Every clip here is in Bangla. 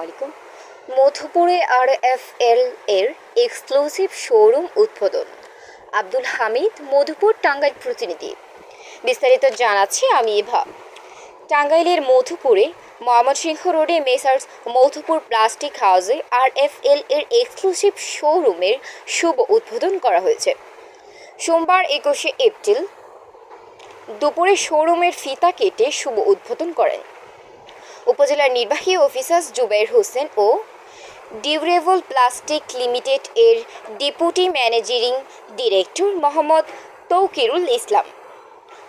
আলাইকুম মধুপুরে আর এফ এল এর এক্সক্লুসিভ শোরুম উদ্বোধন। আব্দুল হামিদ, মধুপুর টাঙ্গাইল প্রতিনিধি। বিস্তারিত জানাচ্ছি আমি এভা। টাঙ্গাইলের মধুপুরে ময়মনসিংহ রোডে মেসার্স মধুপুর প্লাস্টিক হাউসে আর এফ এল এর এক্সক্লুসিভ শোরুমের শুভ উদ্বোধন করা হয়েছে। সোমবার একুশে এপ্রিল দুপুরে শোরুমের ফিতা কেটে শুভ উদ্বোধন করেন। উপজেলার নির্বাহী অফিসার জুবের হোসেন ও ডিউরেবল প্লাস্টিক লিমিটেড এর deputy managing director Mohammad Toukirul Islam.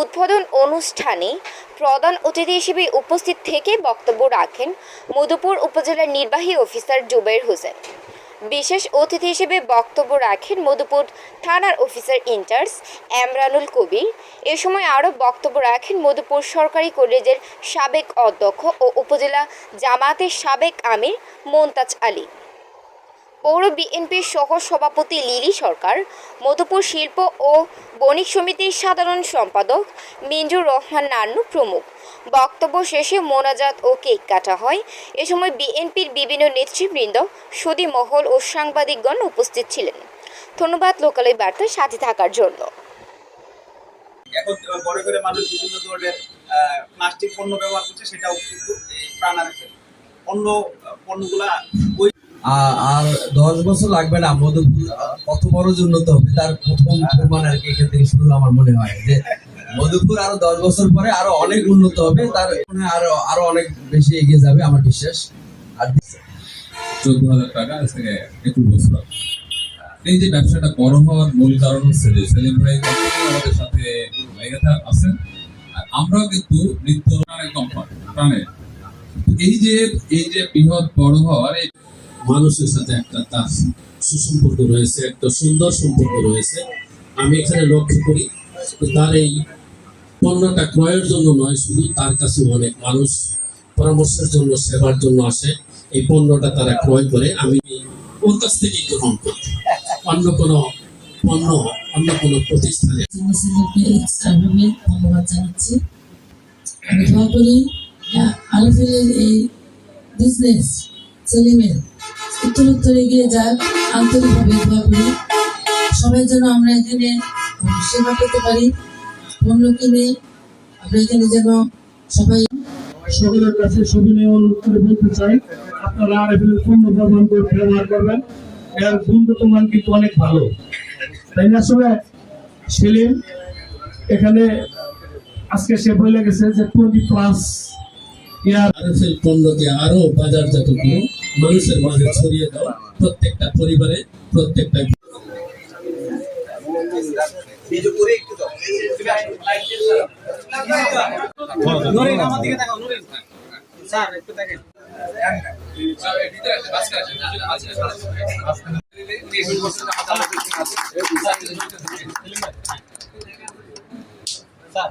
উদ্বোধন অনুষ্ঠানে প্রধান অতিথি হিসেবে উপস্থিত থেকে বক্তব্য রাখেন মধুপুর উপজেলার নির্বাহী অফিসার জুবের হোসেন। বিশেষ অতিথি হিসেবে বক্তব্য রাখেন মধুপুর থানার অফিসার ইনচার্জ এমরানুল কবির। এ সময় আরও বক্তব্য রাখেন মধুপুর সরকারি কলেজের সাবেক অধ্যক্ষ ও উপজেলা জামাতের সাবেক আমির মোন্তাজ আলী। পৌর বিএনপির সহ সভাপতি লিলি সরকার, মধুপুর শিল্প ও বণিক সমিতির সাধারণ সম্পাদক মিঞ্জুর রহমান নান্নু প্রমুখ। বক্তব্য শেষে মোনাজাত ও কেক কাটা হয়। এ সময় বিএনপির বিভিন্ন নেতৃবৃন্দ, সুদী মহল ও সাংবাদিকগণ উপস্থিত ছিলেন। ধন্যবাদ, লোকালয় বার্তার সাথে থাকার জন্য। এখন বড় করে মানুষ বিভিন্ন ধরনের প্লাস্টিক পণ্য ব্যবহার করছে, সেটাও কিন্তু অন্য পণ্যগুলা ওই আর দশ বছর লাগবে না মধুপুর কত বড় উন্নত হবে, তার প্রথম প্রমাণ আর কি এখান থেকে শুরু আমার মনে হয় যে মধুপুর আরও দশ বছর পরে আরও অনেক উন্নত হবে, তার আরও আরও অনেক বেশি এগিয়ে যাবে আমার বিশ্বাস। আর চোদ্দ হাজার টাকা থেকে বছর এই যে ব্যবসাটা বড় হওয়ার মূল কারণ হচ্ছে যে সেলিম ভাই আমাদের সাথে লেগে আছেন, আর আমরাও কিন্তু এই যে এই যে বৃহৎ বড় হওয়ার মানুষের সাথে একটা তার সুসম্পর্ক রয়েছে, একটা সুন্দর সম্পর্ক রয়েছে। আমি এখানে লক্ষ্য করি তার এই পণ্যটা ক্রয়ের জন্য নয়, শুধু তার কাছে অনেক মানুষ পরামর্শের জন্য, সেবার জন্য আসে। এই পণ্যটা তারা ক্রয় করে। আমি ওর কাছ থেকে গ্রহণ করি। অন্য কোনো পণ্য, অন্য কোনো প্রতিষ্ঠানে। ধন্যবাদ জানাচ্ছি। আমি দোয়া করি আলফিলের এই বিজনেস সেলিমের উত্তরোত্তর এগিয়ে যাক, আন্তরিকভাবে দোয়া করি। সবাই যেন আমরা এখানে সেবা পেতে পারি, পণ্য কিনে আমরা এখানে যেন সবাই সকলের কাছে অনুরোধ করে বলতে চাই, আপনারা আর পণ্য করে ব্যবহার করবেন। এর গুণগত মান কিন্তু অনেক ভালো। তাই না আসলে সেলিম, এখানে আজকে সে বলে গেছে যে টোয়েন্টি প্লাস আরএফএল পণ্যকে আরও বাজারজাত করে মানুষের মাঝে ছড়িয়ে দাও প্রত্যেকটা পরিবারে প্রত্যেকটা করে একটু দাও নুরিন আমার দিকে তাকাও নুরিন স্যার একটু দেখেন স্যার